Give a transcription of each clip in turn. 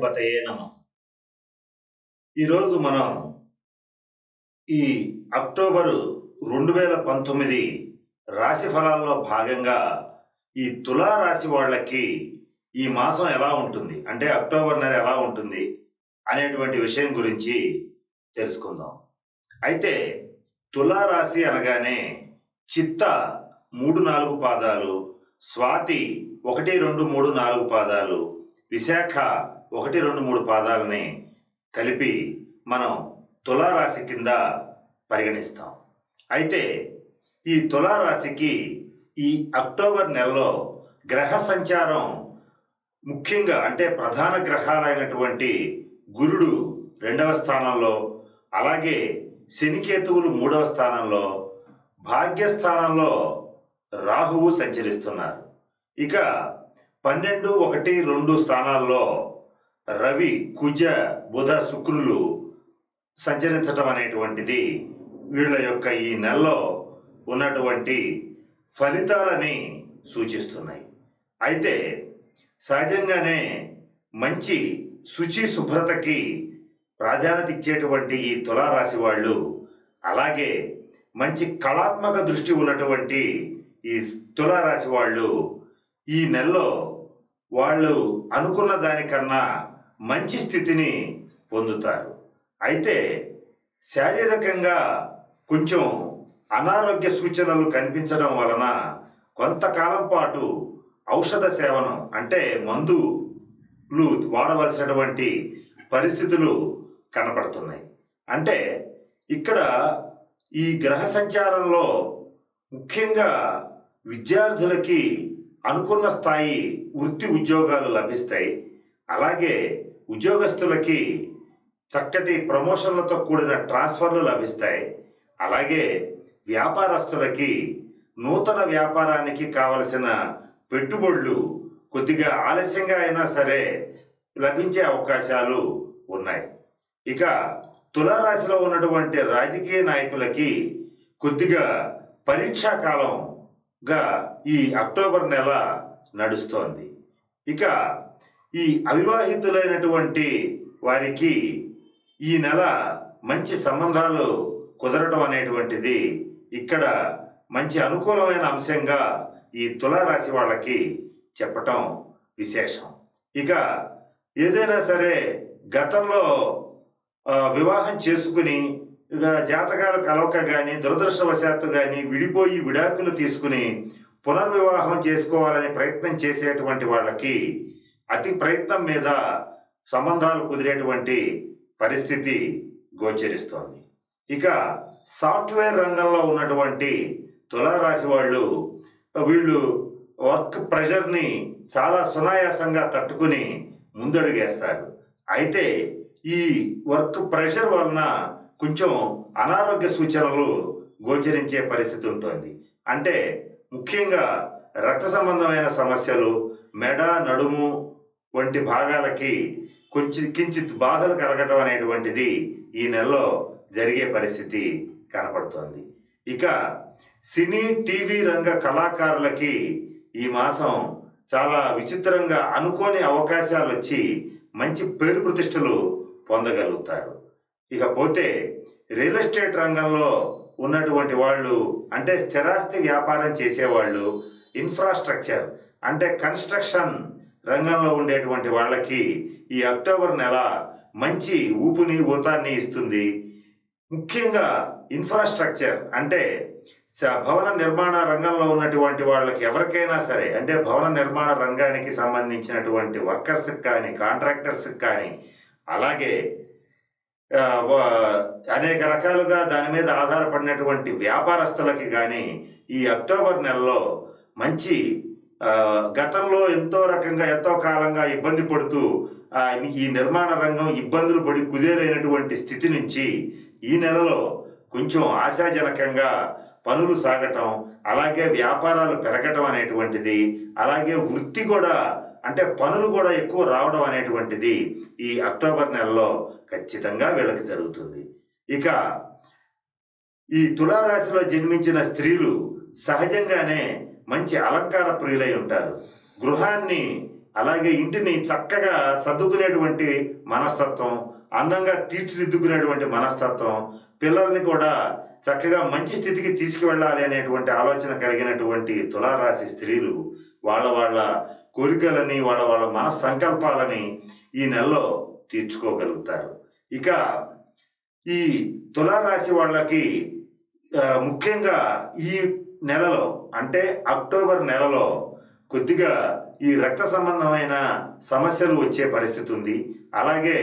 గణాధిపతయే నమ. ఈరోజు మనం ఈ అక్టోబరు రెండు వేల పంతొమ్మిది రాశి ఫలాల్లో భాగంగా ఈ తులా రాశి వాళ్ళకి ఈ మాసం ఎలా ఉంటుంది? అంటే అక్టోబర్ నెల ఎలా ఉంటుంది? అనేటువంటి విషయం గురించి తెలుసుకుందాం. అయితే తులా రాశి అనగానే చిత్త మూడు నాలుగు పాదాలు స్వాతి ఒకటి రెండు మూడు నాలుగు పాదాలు విశాఖ ఒకటి రెండు మూడు పాదాలని కలిపి మనం తులారాశి కింద పరిగణిస్తాం. అయితే ఈ తులారాశికి ఈ అక్టోబర్ నెలలో గ్రహ సంచారం ముఖ్యంగా అంటే ప్రధాన గ్రహాలైనటువంటి గురుడు రెండవ స్థానంలో అలాగే శనికేతువులు మూడవ స్థానంలో భాగ్యస్థానంలో రాహువు సంచరిస్తున్నారు. ఇక పన్నెండు ఒకటి రెండు స్థానాల్లో రవి కుజ బుధ శుక్రులు సంచరించటం అనేటువంటిది వీళ్ళ యొక్క ఈ నెలలో ఉన్నటువంటి ఫలితాలని సూచిస్తున్నాయి. అయితే సహజంగానే మంచి శుచి శుభ్రతకి ప్రాధాన్యత ఇచ్చేటువంటి ఈ తులారాశి వాళ్ళు అలాగే మంచి కళాత్మక దృష్టి ఉన్నటువంటి ఈ తులారాశి వాళ్ళు ఈ నెలలో వాళ్ళు అనుకున్న దానికన్నా మంచి స్థితిని పొందుతారు. అయితే శారీరకంగా కొంచెం అనారోగ్య సూచనలు కనిపించడం వలన కొంతకాలం పాటు ఔషధ సేవనం అంటే మందులు వాడవలసినటువంటి పరిస్థితులు కనపడుతున్నాయి. అంటే ఇక్కడ ఈ గ్రహ సంచారంలో ముఖ్యంగా విద్యార్థులకి అనుకున్న స్థాయి వృత్తి ఉద్యోగాలు లభిస్తాయి. అలాగే ఉద్యోగస్తులకి చక్కటి ప్రమోషన్లతో కూడిన ట్రాన్స్ఫర్లు లభిస్తాయి. అలాగే వ్యాపారస్తులకి నూతన వ్యాపారానికి కావలసిన పెట్టుబడులు కొద్దిగా ఆలస్యంగా అయినా సరే లభించే అవకాశాలు ఉన్నాయి. ఇక తులారాశిలో ఉన్నటువంటి రాజకీయ నాయకులకి కొద్దిగా పరీక్షా కాలంగా ఈ అక్టోబర్ నెల నడుస్తోంది. ఇక ఈ అవివాహితులైనటువంటి వారికి ఈ నెల మంచి సంబంధాలు కుదరటం అనేటువంటిది ఇక్కడ మంచి అనుకూలమైన అంశంగా ఈ తులారాశి వాళ్ళకి చెప్పటం విశేషం. ఇక ఏదైనా సరే గతంలో వివాహం చేసుకుని ఇక జాతకాలు కలవక కానీ దురదృష్టవశాత్తు కానీ విడిపోయి విడాకులు తీసుకుని పునర్వివాహం చేసుకోవాలని ప్రయత్నం చేసేటువంటి వాళ్ళకి అతి ప్రయత్నం మీద సంబంధాలు కుదిరేటువంటి పరిస్థితి గోచరిస్తోంది. ఇక సాఫ్ట్వేర్ రంగంలో ఉన్నటువంటి తులారాశి వాళ్ళు వీళ్ళు వర్క్ ప్రెషర్ని చాలా సునాయాసంగా తట్టుకుని ముందడుగేస్తారు. అయితే ఈ వర్క్ ప్రెషర్ వలన కొంచెం అనారోగ్య సూచనలు గోచరించే పరిస్థితి ఉంటుంది. అంటే ముఖ్యంగా రక్త సంబంధమైన సమస్యలు మెడ నడుము వంటి భాగాలకి కొంచెం కించిత్ బాధలు కలగటం అనేటువంటిది ఈ నెలలో జరిగే పరిస్థితి కనపడుతోంది. ఇక సినీ టీవీ రంగ కళాకారులకి ఈ మాసం చాలా విచిత్రంగా అనుకోని అవకాశాలు వచ్చి మంచి పేరు ప్రతిష్టలు పొందగలుగుతారు. ఇకపోతే రియల్ ఎస్టేట్ రంగంలో ఉన్నటువంటి వాళ్ళు అంటే స్థిరాస్తి వ్యాపారం చేసేవాళ్ళు ఇన్ఫ్రాస్ట్రక్చర్ అంటే కన్స్ట్రక్షన్ రంగంలో ఉండేటువంటి వాళ్ళకి ఈ అక్టోబర్ నెల మంచి ఊపుని ఊతాన్ని ఇస్తుంది. ముఖ్యంగా ఇన్ఫ్రాస్ట్రక్చర్ అంటే స- భవన నిర్మాణ రంగంలో ఉన్నటువంటి వాళ్ళకి ఎవరికైనా సరే అంటే భవన నిర్మాణ రంగానికి సంబంధించినటువంటి వర్కర్స్కి కానీ కాంట్రాక్టర్స్కి కానీ అలాగే అనేక రకాలుగా దాని మీద ఆధారపడినటువంటి వ్యాపారస్తులకి కానీ ఈ అక్టోబర్ నెలలో మంచి గతంలో ఎంతో రకంగా ఎంతో కాలంగా ఇబ్బంది పడుతూ ఈ నిర్మాణ రంగం ఇబ్బందులు పడి కుదేలైనటువంటి స్థితి నుంచి ఈ నెలలో కొంచెం ఆశాజనకంగా పనులు సాగటం అలాగే వ్యాపారాలు పెరగటం అనేటువంటిది అలాగే వృత్తి కూడా అంటే పనులు కూడా ఎక్కువ రావడం అనేటువంటిది ఈ అక్టోబర్ నెలలో ఖచ్చితంగా వీళ్ళకి జరుగుతుంది. ఇక ఈ తులారాశిలో జన్మించిన స్త్రీలు సహజంగానే మంచి అలంకార ప్రియులై ఉంటారు. గృహాన్ని అలాగే ఇంటిని చక్కగా సర్దుకునేటువంటి మనస్తత్వం అందంగా తీర్చిదిద్దుకునేటువంటి మనస్తత్వం పిల్లల్ని కూడా చక్కగా మంచి స్థితికి తీసుకువెళ్ళాలి అనేటువంటి ఆలోచన కలిగినటువంటి తులారాశి స్త్రీలు వాళ్ళ వాళ్ళ కోరికలని వాళ్ళ వాళ్ళ మన సంకల్పాలని ఈ నెలలో తీర్చుకోగలుగుతారు. ఇక ఈ తులారాశి వాళ్ళకి ముఖ్యంగా ఈ నెలలో అంటే అక్టోబర్ నెలలో కొద్దిగా ఈ రక్త సంబంధమైన సమస్యలు వచ్చే పరిస్థితి ఉంది. అలాగే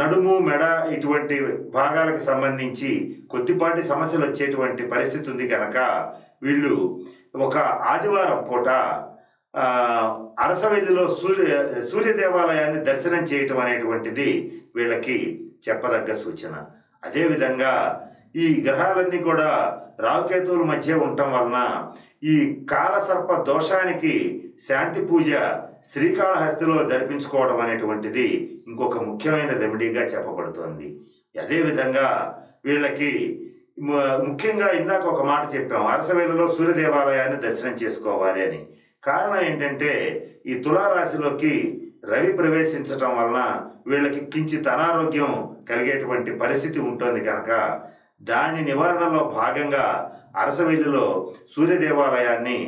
నడుము మెడ ఇటువంటి భాగాలకు సంబంధించి కొద్దిపాటి సమస్యలు వచ్చేటువంటి పరిస్థితి ఉంది కనుక వీళ్ళు ఒక ఆదివారం పూట అరసవెల్లిలో సూర్య సూర్య దేవాలయాన్ని దర్శనం చేయటం అనేటువంటిది వీళ్ళకి చెప్పదగ్గ సూచన. అదేవిధంగా ఈ గ్రహాలన్నీ కూడా రావుకేతువుల మధ్య ఉండటం వలన ఈ కాలసర్ప దోషానికి శాంతి పూజ శ్రీకాళహస్తిలో జరిపించుకోవడం అనేటువంటిది ఇంకొక ముఖ్యమైన రెమెడీగా చెప్పబడుతోంది. అదేవిధంగా వీళ్ళకి ముఖ్యంగా ఇందాక ఒక మాట చెప్పాం అరసవేలలో సూర్య దేవాలయాన్ని దర్శనం చేసుకోవాలి అని. కారణం ఏంటంటే ఈ తులారాశిలోకి రవి ప్రవేశించటం వలన వీళ్ళకి కించిత్ అనారోగ్యం కలిగేటువంటి పరిస్థితి ఉంటుంది కనుక దాని నివారణలో భాగంగా అరసవెల్లిలో సూర్య దేవాలయాన్ని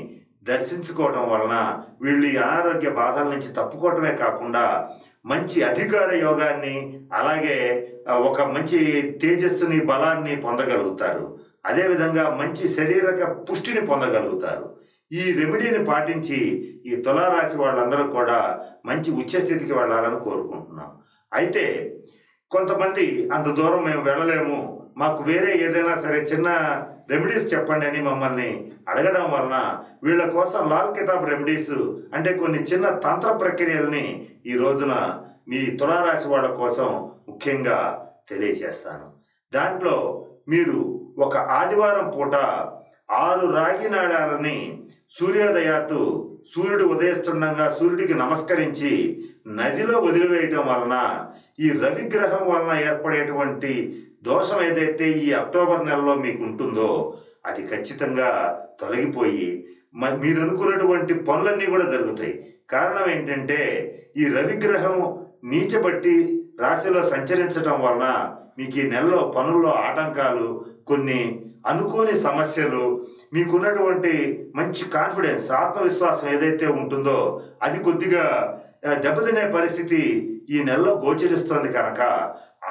దర్శించుకోవడం వలన వీళ్ళు ఈ అనారోగ్య బాధల నుంచి తప్పుకోవటమే కాకుండా మంచి అధికార యోగాన్ని అలాగే ఒక మంచి తేజస్సుని బలాన్ని పొందగలుగుతారు. అదేవిధంగా మంచి శరీరక పుష్టిని పొందగలుగుతారు. ఈ రెమెడీని పాటించి ఈ తులారాశి వాళ్ళందరూ కూడా మంచి ఉచ్చస్థితికి వెళ్ళాలని కోరుకుంటున్నాం. అయితే కొంతమంది అంత దూరం మేము వెళ్ళలేము మాకు వేరే ఏదైనా సరే చిన్న రెమెడీస్ చెప్పండి అని మమ్మల్ని అడగడం వలన వీళ్ళ కోసం లాల్ కితాబ్ రెమెడీస్ అంటే కొన్ని చిన్న తంత్ర ప్రక్రియల్ని ఈ రోజున మీ తులారాశి వాళ్ళ కోసం ముఖ్యంగా తెలియజేస్తాను. దాంట్లో మీరు ఒక ఆదివారం పూట ఆరు రాగి నాడాలని సూర్యోదయాత్తు సూర్యుడు ఉదయిస్తుండగా సూర్యుడికి నమస్కరించి నదిలో వదిలివేయటం వలన ఈ రవిగ్రహం వలన ఏర్పడేటువంటి దోషం ఏదైతే ఈ అక్టోబర్ నెలలో మీకు ఉంటుందో అది ఖచ్చితంగా తొలగిపోయి మ- మీరు అనుకున్నటువంటి పనులన్నీ కూడా జరుగుతాయి. కారణం ఏంటంటే ఈ రవిగ్రహం నీచబట్టి రాశిలో సంచరించడం వలన మీకు ఈ నెలలో పనుల్లో ఆటంకాలు కొన్ని అనుకోని సమస్యలు మీకున్నటువంటి మంచి కాన్ఫిడెన్స్ ఆత్మవిశ్వాసం ఏదైతే ఉంటుందో అది కొద్దిగా దెబ్బతినే పరిస్థితి ఈ నెలలో గోచరిస్తుంది కనుక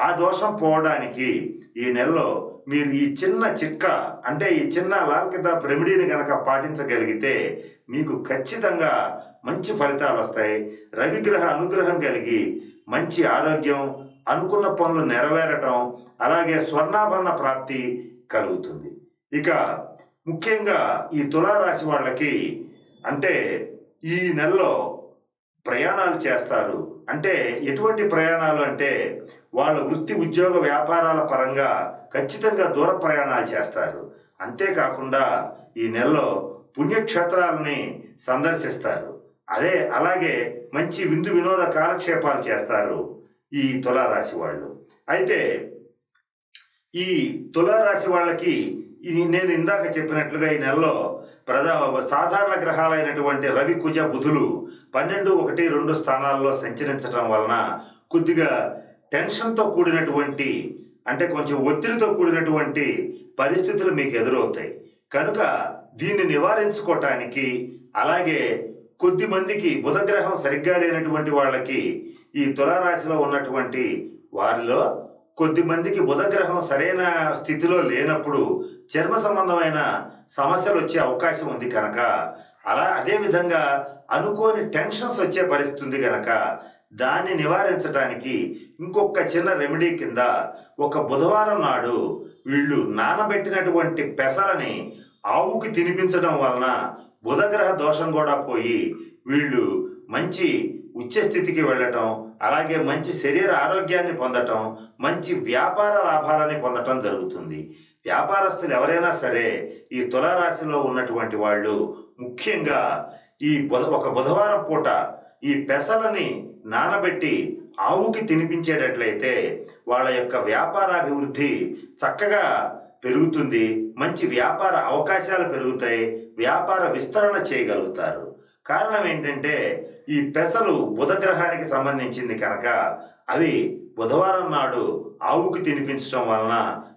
ఆ దోషం పోవడానికి ఈ నెలలో మీరు ఈ చిన్న చిక్క అంటే ఈ చిన్న లాల్ కితాబ్ రెమెడీని కనుక పాటించగలిగితే మీకు ఖచ్చితంగా మంచి ఫలితాలు వస్తాయి. రవిగ్రహ అనుగ్రహం కలిగి మంచి ఆరోగ్యం అనుకున్న పనులు నెరవేరటం అలాగే స్వర్ణాభరణ ప్రాప్తి కలుగుతుంది. ఇక ముఖ్యంగా ఈ తులారాశి వాళ్ళకి అంటే ఈ నెలలో ప్రయాణాలు చేస్తారు. అంటే ఎటువంటి ప్రయాణాలు అంటే వాళ్ళ వృత్తి ఉద్యోగ వ్యాపారాల పరంగా ఖచ్చితంగా దూర ప్రయాణాలు చేస్తారు. అంతేకాకుండా ఈ నెలలో పుణ్యక్షేత్రాలని సందర్శిస్తారు. అదే అలాగే మంచి విందు వినోద కాలక్షేపాలు చేస్తారు ఈ తులారాశి వాళ్ళు. అయితే ఈ తులారాశి వాళ్ళకి నేను ఇందాక చెప్పినట్లుగా ఈ నెలలో ప్రధా సాధారణ గ్రహాలైనటువంటి రవి కుజ బుధులు పన్నెండు ఒకటి రెండు స్థానాల్లో సంచరించడం వలన కొద్దిగా టెన్షన్తో కూడినటువంటి అంటే కొంచెం ఒత్తిడితో కూడినటువంటి పరిస్థితులు మీకు ఎదురవుతాయి. కనుక దీన్ని నివారించుకోవటానికి అలాగే కొద్ది మందికి బుధగ్రహం సరిగ్గా లేనటువంటి వాళ్ళకి ఈ తులారాశిలో ఉన్నటువంటి వారిలో కొద్ది మందికి బుధగ్రహం సరైన స్థితిలో లేనప్పుడు చర్మ సంబంధమైన సమస్యలు వచ్చే అవకాశం ఉంది కనుక అలా అదే విధంగా అనుకోని టెన్షన్స్ వచ్చే పరిస్థితి ఉంది కనుక దాన్ని నివారించడానికి ఇంకొక చిన్న రెమెడీ కింద ఒక బుధవారం నాడు వీళ్ళు నానబెట్టినటువంటి పెసలని ఆవుకి తినిపించడం వలన బుధగ్రహ దోషం కూడా పోయి వీళ్ళు మంచి ఉచ్చ స్థితికి వెళ్ళటం అలాగే మంచి శరీర ఆరోగ్యాన్ని పొందటం మంచి వ్యాపార లాభాలని పొందటం జరుగుతుంది. వ్యాపారస్తులు ఎవరైనా సరే ఈ తులారాశిలో ఉన్నటువంటి వాళ్ళు ముఖ్యంగా ఈ బుధ ఒక బుధవారం పూట ఈ పెసలని నానబెట్టి ఆవుకి తినిపించేటట్లయితే వాళ్ళ యొక్క వ్యాపారాభివృద్ధి చక్కగా పెరుగుతుంది. మంచి వ్యాపార అవకాశాలు పెరుగుతాయి. వ్యాపార విస్తరణ చేయగలుగుతారు. కారణం ఏంటంటే ఈ పెసలు బుధగ్రహానికి సంబంధించింది కనుక అవి బుధవారం నాడు ఆవుకి తినిపించడం వలన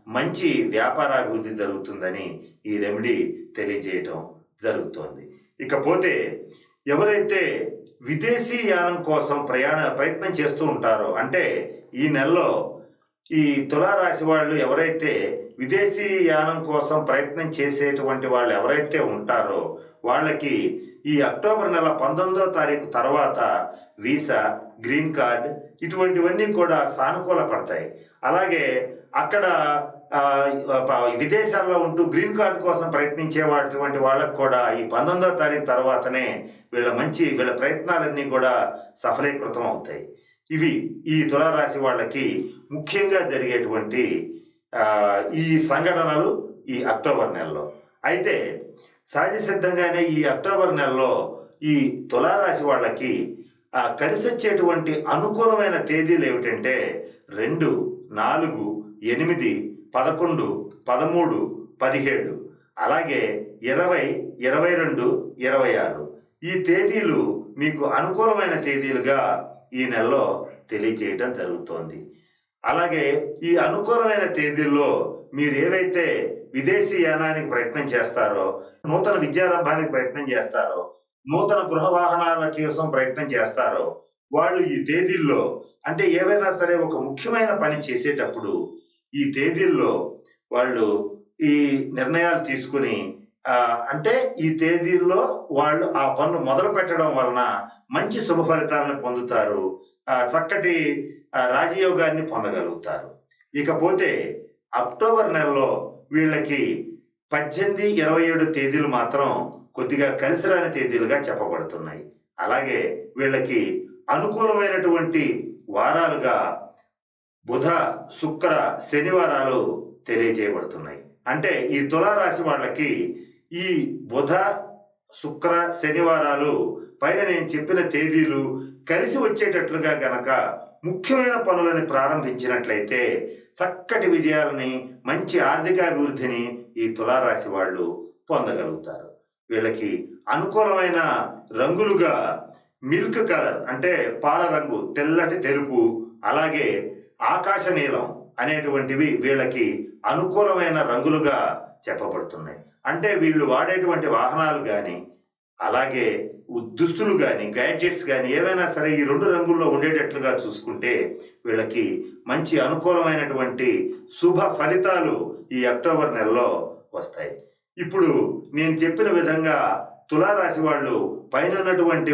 మంచి వ్యాపారాభివృద్ధి జరుగుతుందని ఈ రెమెడీ తెలియజేయటం జరుగుతోంది. ఇకపోతే ఎవరైతే విదేశీ యానం కోసం ప్రయాణ ప్రయత్నం చేస్తూ ఉంటారో అంటే ఈ నెలలో ఈ తులారాశి వాళ్ళు ఎవరైతే విదేశీ యానం కోసం ప్రయత్నం చేసేటువంటి వాళ్ళు ఎవరైతే ఉంటారో వాళ్ళకి ఈ అక్టోబర్ నెల పంతొమ్మిదో తారీఖు తర్వాత వీసా గ్రీన్ కార్డ్ ఇటువంటివన్నీ కూడా సానుకూల పడతాయి. అలాగే అక్కడ విదేశాల్లో ఉంటూ గ్రీన్ కార్డ్ కోసం ప్రయత్నించే వాటి వాళ్ళకు కూడా ఈ పంతొమ్మిదో తారీఖు తర్వాతనే వీళ్ళ మంచి వీళ్ళ ప్రయత్నాలన్నీ కూడా సఫలీకృతం అవుతాయి. ఇవి ఈ తులారాశి వాళ్ళకి ముఖ్యంగా జరిగేటువంటి ఈ సంఘటనలు ఈ అక్టోబర్ నెలలో. అయితే సహజ సిద్ధంగానే ఈ అక్టోబర్ నెలలో ఈ తులారాశి వాళ్ళకి కలిసి వచ్చేటువంటి అనుకూలమైన తేదీలు ఏమిటంటే రెండు నాలుగు ఎనిమిది పదకొండు పదమూడు పదిహేడు. అలాగే ఇరవై ఇరవై రెండు ఇరవై ఆరు ఈ తేదీలు మీకు అనుకూలమైన తేదీలుగా ఈ నెలలో తెలియజేయటం జరుగుతోంది. అలాగే ఈ అనుకూలమైన తేదీల్లో మీరు ఏవైతే విదేశీ యానానికి ప్రయత్నం చేస్తారో నూతన విద్యారంభానికి ప్రయత్నం చేస్తారో నూతన గృహ వాహనాల కోసం ప్రయత్నం చేస్తారో వాళ్ళు ఈ తేదీల్లో అంటే ఏవైనా సరే ఒక ముఖ్యమైన పని చేసేటప్పుడు ఈ తేదీల్లో వాళ్ళు ఈ నిర్ణయాలు తీసుకుని అంటే ఈ తేదీల్లో వాళ్ళు ఆ పనులు మొదలు పెట్టడం వలన మంచి శుభ ఫలితాలను పొందుతారు. చక్కటి రాజయోగాన్ని పొందగలుగుతారు. ఇకపోతే అక్టోబర్ నెలలో వీళ్ళకి పద్దెనిమిది ఇరవై ఏడు తేదీలు మాత్రం కొద్దిగా కలిసిరాని తేదీలుగా చెప్పబడుతున్నాయి. అలాగే వీళ్ళకి అనుకూలమైనటువంటి వారాలుగా బుధ శుక్ర శనివారాలు తెలియజేయబడుతున్నాయి. అంటే ఈ తులారాశి వాళ్ళకి ఈ బుధ శుక్ర శనివారాలు పైన నేను చెప్పిన తేదీలు కలిసి వచ్చేటట్లుగా గనక ముఖ్యమైన పనులను ప్రారంభించినట్లయితే చక్కటి విజయాలని మంచి ఆర్థికాభివృద్ధిని ఈ తులారాశి వాళ్ళు పొందగలుగుతారు. వీళ్ళకి అనుకూలమైన రంగులుగా మిల్క్ కలర్ అంటే పాల రంగు తెల్లటి తెలుపు అలాగే ఆకాశ నీలం అనేటువంటివి వీళ్ళకి అనుకూలమైన రంగులుగా చెప్పబడుతున్నాయి. అంటే వీళ్ళు వాడేటువంటి వాహనాలు కానీ అలాగే దుస్తులు కానీ గ్యాడ్జెట్స్ కానీ ఏవైనా సరే ఈ రెండు రంగుల్లో ఉండేటట్లుగా చూసుకుంటే వీళ్ళకి మంచి అనుకూలమైనటువంటి శుభ ఫలితాలు ఈ అక్టోబర్ నెలలో వస్తాయి. ఇప్పుడు నేను చెప్పిన విధంగా తులారాశి వాళ్ళు పైన ఉన్నటువంటి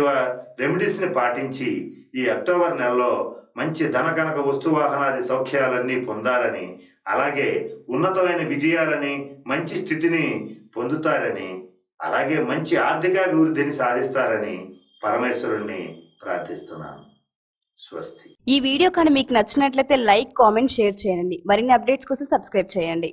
రెమెడీస్ని పాటించి ఈ అక్టోబర్ నెలలో మంచి ధనకనక వస్తు వాహనాది సౌఖ్యాలన్నీ పొందాలని అలాగే ఉన్నతమైన విజయాలని మంచి స్థితిని పొందుతారని అలాగే మంచి ఆర్థికాభివృద్ధిని సాధిస్తారని పరమేశ్వరుణ్ణి ప్రార్థిస్తున్నాను. స్వస్తి. ఈ వీడియో కానీ మీకు నచ్చినట్లయితే లైక్ కామెంట్ షేర్ చేయండి. మరిన్ని అప్డేట్స్ కోసం సబ్స్క్రైబ్ చేయండి.